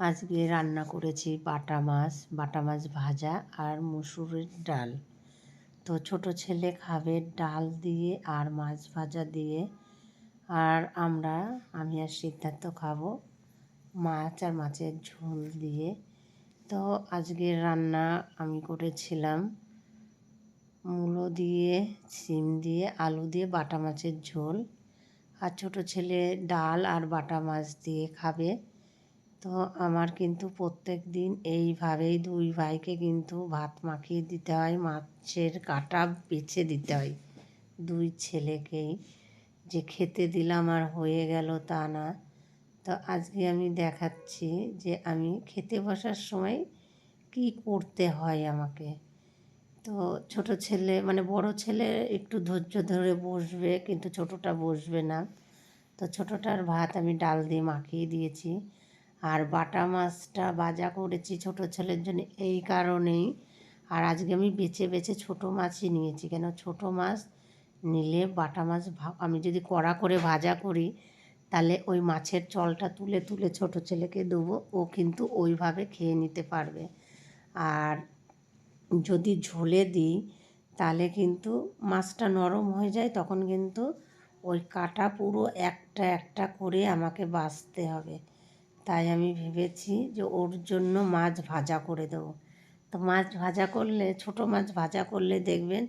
আজকে রান্না করেছি বাটা মাছ বাটা মাছ ভাজা আর মুসুরির ডাল। তো ছোট ছেলে খাবে ডাল দিয়ে আর মাছ ভাজা দিয়ে। আর আমরা, আমি আর সিদ্ধার্থ খাব মাছ আর মাছের ঝোল দিয়ে। তো আজকের রান্না আমি করেছিলাম মূলো দিয়ে, সিম দিয়ে, আলু দিয়ে, বাটা মাছের ঝোল। আর ছোট ছেলে ডাল আর বাটা মাছ দিয়ে খাবে। তো আমার কিন্তু প্রত্যেক দিন এইভাবেই দুই ভাইকে কিন্তু ভাত মাখিয়ে দিতে হয়, মাছের কাটা বেছে দিতে হয়। দুই ছেলেকেই। যে খেতে দিলাম আর হয়ে গেল তা না। তো আজকে আমি দেখাচ্ছি যে আমি খেতে বসার সময় কি করতে হয় আমাকে। তো ছোট ছেলে মানে বড় ছেলে একটু ধৈর্য ধরে বসবে কিন্তু ছোটটা বসবে না। তো ছোটটার ভাত আমি ডাল দিয়ে মাখিয়ে দিয়েছি। আর বাটা মাছটা ভাজা করেছি ছোট ছেলের জন্য এই কারণেই। আর আজকে আমি বেছে বেছে ছোট মাছই নিয়েছি। কেন? ছোট মাছ নিলে বাটা মাছ আমি যদি কড়া করে ভাজা করি, তাহলে ওই মাছের চলটা তুলে তুলে ছোট ছেলেকে দেবো, ও কিন্তু ওইভাবে খেয়ে নিতে পারবে। আর যদি ঝোলে দিই, তাহলে কিন্তু মাছটা নরম হয়ে যায়, তখন কিন্তু ওই কাটা পুরো একটা একটা করে আমাকে বাছতে হবে। তাই আমি ভেবেছি যে ওর জন্য মাছ ভাজা করে দেবো। তো মাছ ভাজা করলে, ছোট মাছ ভাজা করলে দেখবেন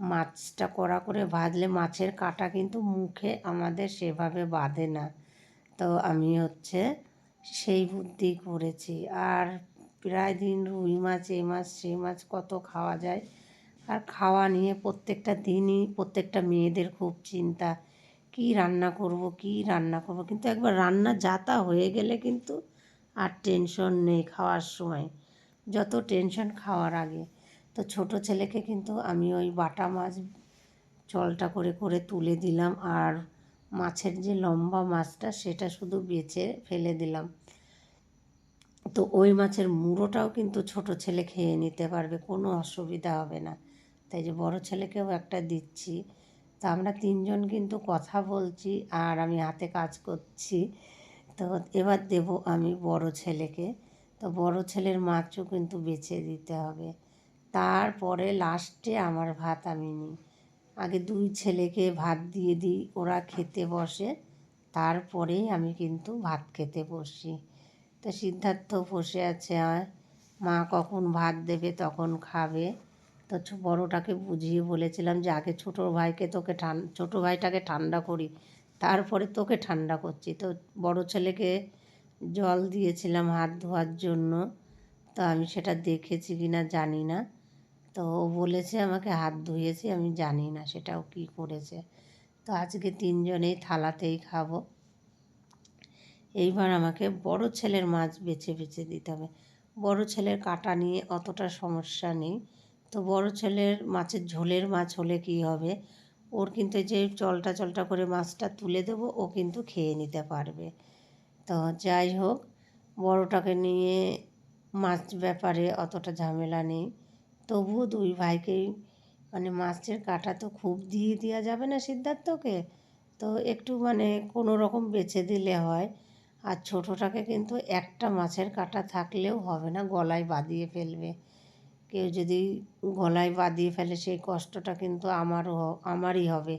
মাছটা কড়া করে ভাজলে মাছের কাটা কিন্তু মুখে আমাদের সেভাবে বাঁধে না। তো আমি হচ্ছে সেই বুদ্ধি করেছি। আর প্রায় দিন রুই মাছ এই মাছ সেই মাছ কত খাওয়া যায়। আর খাওয়া নিয়ে প্রত্যেকটা দিনই প্রত্যেকটা মেয়েদের খুব চিন্তা। কী রান্না করব, কী রান্না করব? কিন্তু একবার রান্না যাতা হয়ে গেলে কিন্তু আর টেনশন নেই খাওয়ার সময়। যত টেনশন খাওয়ার আগে। তো ছোট ছেলেকে কিন্তু আমি ওই বাটা মাছ জলটা করে করে তুলে দিলাম। আর মাছের যে লম্বা মাছটা, সেটা শুধু বেছে ফেলে দিলাম। তো ওই মাছের মুড়োটাও কিন্তু ছোট ছেলে খেয়ে নিতে পারবে, কোনো অসুবিধা হবে না। তাই যে বড় ছেলেকেও একটা দিচ্ছি। তো আমরা তিনজন কিন্তু কথা বলছি আর আমি হাতে কাজ করছি। তো এবার দেব আমি বড় ছেলেকে। তো বড় ছেলের মাছও কিন্তু বেছে দিতে হবে। তারপরে লাস্টে আমার ভাত আমি নিই। আগে দুই ছেলেকে ভাত দিয়ে দিই, ওরা খেতে বসে। তারপরেই আমি কিন্তু ভাত খেতে বসি। তো সিদ্ধার্থ বসে আছে মা কখন ভাত দেবে তখন খাবে। তো বড়োটাকে বুঝিয়ে বলেছিলাম যে, আগে ছোটো ভাইকে তোকে ঠান, ছোটো ভাইটাকে ঠান্ডা করি, তারপরে তোকে ঠান্ডা করছি। তো বড় ছেলেকে জল দিয়েছিলাম হাত ধোয়ার জন্য। তো আমি সেটা দেখেছি কি না জানি না। তো ও বলেছে আমাকে হাত ধুয়েছি, আমি জানি না সেটাও কী করেছে। তো আজকে তিনজনেই থালাতেই খাব। এইবার আমাকে বড় ছেলের মাছ বেছে বেছে দিতে হবে। বড় ছেলের কাটা নিয়ে অতটা সমস্যা নেই। তো বড় ছেলের মাছের ঝোলের মাছ হলে কী হবে? ওর কিন্তু যে চলটা চলটা করে মাছটা তুলে দেবো, ও কিন্তু খেয়ে নিতে পারবে। তো যাই হোক, বড়টাকে নিয়ে মাছ ব্যাপারে অতটা ঝামেলা নেই। তবুও দুই ভাইকেই মানে মাছের কাটা তো খুব দিয়ে দেওয়া যাবে না সিদ্ধার্থকে। তো একটু মানে কোনো রকম বেছে দিলে হয়। আর ছোটোটাকে কিন্তু একটা মাছের কাটা থাকলেও হবে না, গলায় বাঁধিয়ে ফেলবে। কেউ যদি গলায় বাঁধিয়ে ফেলে, সেই কষ্টটা কিন্তু আমারও আমারই হবে।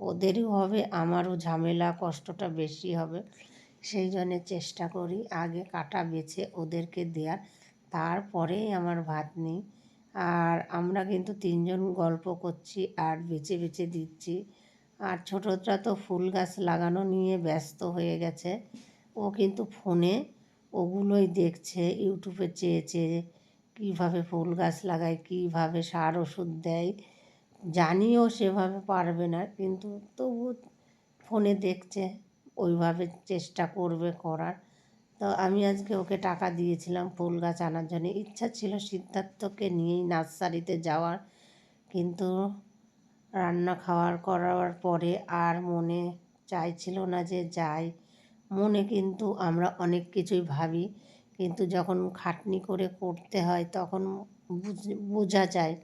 ওদেরও হবে, আমারও ঝামেলা, কষ্টটা বেশি হবে। সেই জন্যে চেষ্টা করি আগে কাটা বেছে ওদেরকে দেওয়ার তারপরেই আমার ভাত নিই। আর আমরা কিন্তু তিনজন গল্প করছি আর বেছে বেছে দিচ্ছি। আর ছোটোটা তো ফুল গাছ লাগানো নিয়ে ব্যস্ত হয়ে গেছে। ও কিন্তু ফোনে ওগুলোই দেখছে, ইউটিউবে চেয়ে চেয়ে কীভাবে ফুল গাছ লাগায়, কীভাবে সার ওষুধ দেয়, জানিও সেভাবে পারবে না, কিন্তু তবু ফোনে দেখছে, ওইভাবে চেষ্টা করবে করার। তো আমি আজকে ওকে টাকা দিয়েছিলাম ফুল গাছ আনার জন্য। ইচ্ছা ছিল সিদ্ধার্থকে নিয়েই নার্সারিতে যাওয়ার, কিন্তু রান্না খাওয়ার করার পরে আর মনে চাইছিল না যে যাই। মনে কিন্তু আমরা অনেক কিছুই ভাবি। কিন্তু যখন খাটনি করে করতে হয় তখন বোঝা যায়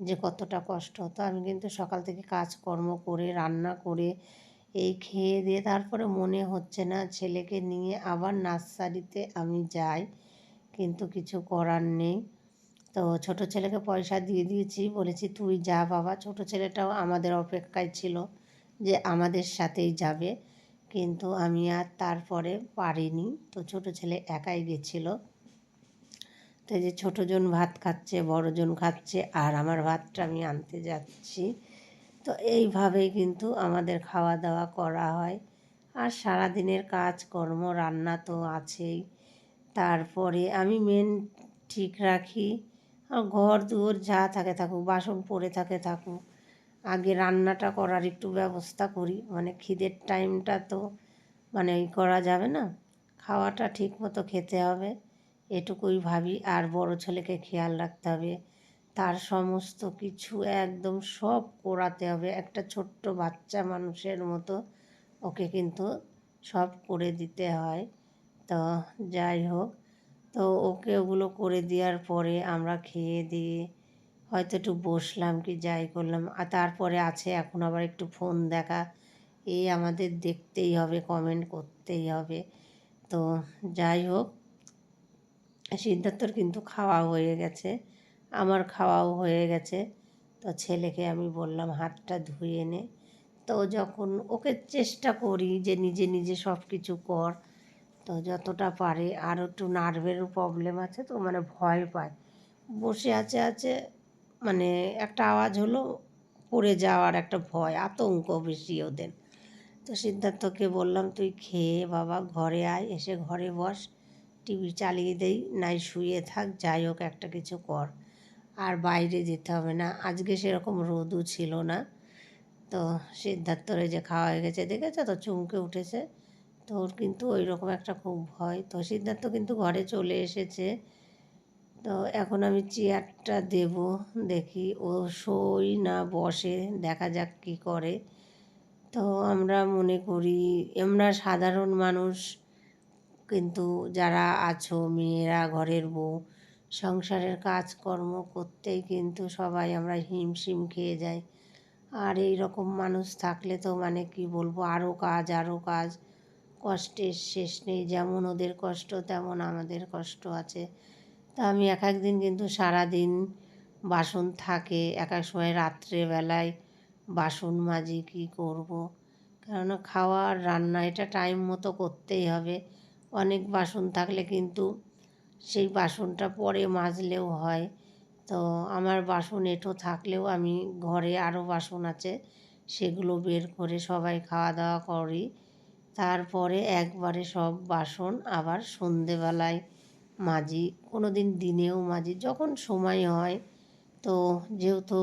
যে কতটা কষ্ট। তো আমি কিন্তু সকাল থেকে কাজকর্ম করে, রান্না করে, এই খেয়ে দিয়ে তারপরে মনে হচ্ছে না ছেলেকে নিয়ে আবার নার্সারিতে আমি যাই, কিন্তু কিছু করার নেই। তো ছোট ছেলেকে পয়সা দিয়ে দিয়েছি, বলেছি তুই যা বাবা, ছোট ছেলেটাও আমাদের অপেক্ষায় ছিল যে আমাদের সাথেই যাবে। কিন্তু আমি আর তারপরে পারিনি। তো ছোট ছেলে একাই গেছিল। তো যে ছোটোজন ভাত খাচ্ছে, বড়জন খাচ্ছে, আর আমার ভাতটা আমি আনতে যাচ্ছি। তো এইভাবেই কিন্তু আমাদের খাওয়া দাওয়া করা হয়। আর সারাদিনের কাজকর্ম, রান্না তো আছেই। তারপরে আমি মেন ঠিক রাখি। আর ঘর দুয়ার যা থাকে থাকুক, বাসন পড়ে থাকে থাকুক আগে রান্নাটা করার একটু ব্যবস্থা করি। মানে খিদের টাইমটা তো মানে ওই করা যাবে না। খাওয়াটা ঠিক মতো খেতে হবে, এটুকুই ভাবি। আর বড় ছেলেকে খেয়াল রাখতে হবে। তার সমস্ত কিছু একদম সব করাতে হবে। একটা ছোট্ট বাচ্চা মানুষের মতো ওকে কিন্তু সব করে দিতে হয়। তো যাই হোক, তো ওকে ওগুলো করে দেওয়ার পরে আমরা খেয়ে দিয়ে হয়তো একটু বসলাম কি যাই করলাম। আর তারপরে আছে এখন আবার একটু ফোন দেখা। এই আমাদের দেখতেই হবে কমেন্ট করতেই হবে। তো যাই হোক, সিদ্ধার্থর কিন্তু খাওয়া হয়ে গেছে, আমার খাওয়াও হয়ে গেছে। তো ছেলেকে আমি বললাম, হাতটা ধুয়ে নে। তো যখন ওকে চেষ্টা করি যে নিজে নিজে সব কিছু কর, তো যতটা পারে, আর একটু নার্ভেরও প্রবলেম আছে তো মানে ভয় পায়। বসে আছে আছে মানে একটা আওয়াজ হলো পড়ে যাওয়ার একটা ভয়, আতঙ্ক বেশি ওদের। তো সিদ্ধার্থকে বললাম, তুই খেয়ে বাবা ঘরে আয়, এসে ঘরে বস, টিভি চালিয়ে দেই, নাই শুয়ে থাক, যাই হোক একটা কিছু কর। আর বাইরে যেতে হবে না, আজকে সেরকম রোদও ছিল না। তো সিদ্ধার্থরে যে খাওয়া হয়ে গেছে, দেখেছে তো, চমকে উঠেছে। তো ওর কিন্তু ওই রকম একটা খুব ভয়। তো সিদ্ধার্থ কিন্তু ঘরে চলে এসেছে। তো এখন আমি চেয়ারটা দেব, দেখি ও শোই না বসে, দেখা যাক কী করে। তো আমরা মনে করি, আমরা সাধারণ মানুষ, কিন্তু যারা আছো, মেয়েরা, ঘরের বউ, সংসারের কাজকর্ম করতেই কিন্তু সবাই আমরা হিমশিম খেয়ে যাই। আর এই রকম মানুষ থাকলে তো মানে কি বলব আরও কাজ আরও কাজ, কষ্টের শেষ নেই। যেমন ওদের কষ্ট, তেমন আমাদের কষ্ট আছে। তা আমি এক এক দিন কিন্তু সারাদিন বাসন থাকে, এক এক সময় রাত্রেবেলায় বাসন মাজি কী করব। কেননা খাওয়া আর রান্না এটা টাইম মতো করতেই হবে। অনেক বাসন থাকলে কিন্তু সেই বাসনটা পরে মাজলেও হয়। তো আমার বাসন এঁটো থাকলেও আমি ঘরে আরও বাসন আছে, সেগুলো বের করে সবাই খাওয়া দাওয়া করি। তারপরে একবারে সব বাসন আবার সন্ধেবেলায় মাজি কোনো দিন দিনেও মাজি যখন সময় হয় তো যেহেতু